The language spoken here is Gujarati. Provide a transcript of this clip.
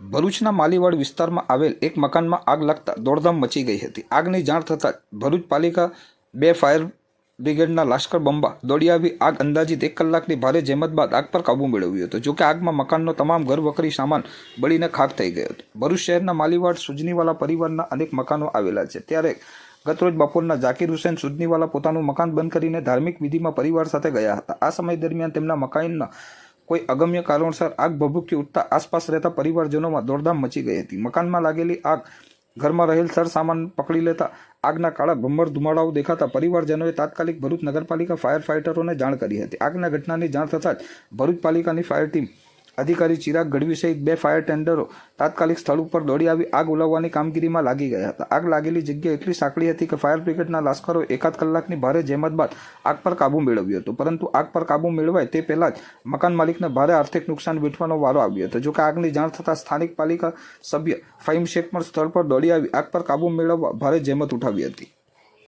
ભરૂચના માલીવાડ વિસ્તારમાં આવેલ એક મકાનમાં આગ લાગતા દોડધામ મચી ગઈ હતી. આગની જાણ થતાં ભરૂચ પાલિકા બે ફાયર બ્રિગેડના લાશ્કર બંબા દોડી આવી. આગ અંદાજિત એક કલાકની ભારે જહેમત બાદ આગ પર કાબૂ મેળવ્યો હતો. જોકે આગમાં મકાનનો તમામ ઘરવકરી સામાન બળીને ખાક થઈ ગયો હતો. ભરૂચ શહેરના માલીવાડ સુજનીવાલા પરિવારના અનેક મકાનો આવેલા છે. ત્યારે ગતરોજ બપોરના ઝાકીર હુસેન સુજનીવાલા પોતાનું મકાન બંધ કરીને ધાર્મિક વિધિમાં પરિવાર સાથે ગયા હતા. આ સમય દરમિયાન તેમના મકાનના કોઈ અગમ્ય કારણોસર આગ ભભૂકી ઉઠતા આસપાસ રહેતા પરિવારજનોમાં દોડધામ મચી ગઈ હતી. મકાનમાં લાગેલી આગ, ઘરમાં રહેલ સરસામાન પકડી લેતા આગના કાળા ભમ્મર ધુમાડાઓ દેખાતા પરિવારજનોએ તાત્કાલિક ભરૂચ નગરપાલિકા ફાયર ફાઇટરોને જાણ કરી હતી. આગના ઘટનાની જાણ થતાં જ ભરૂચ પાલિકાની ફાયર ટીમ અધિકારી ચિરાગ ગઢવી સહિત બે ફાયર ટેન્ડરો તાત્કાલિક સ્થળ ઉપર દોડી આવી આગ ઓલવવાની કામગીરીમાં લાગી ગયા હતા. આગ લાગેલી જગ્યા એટલી સાંકડી હતી કે ફાયર બ્રિગેડના લાશ્કરો એકાદ કલાકની ભારે જહેમત બાદ આગ પર કાબૂ મેળવ્યો હતો. પરંતુ આગ પર કાબૂ મેળવાય તે પહેલાં જ મકાન માલિકને ભારે આર્થિક નુકસાન વેઠવાનો વારો આવ્યો હતો. જોકે આગની જાણ થતાં સ્થાનિક પાલિકા સભ્ય ફાઇમ શેખ પણ સ્થળ પર દોડી આવી આગ પર કાબૂ મેળવવા ભારે જહેમત ઉઠાવી હતી.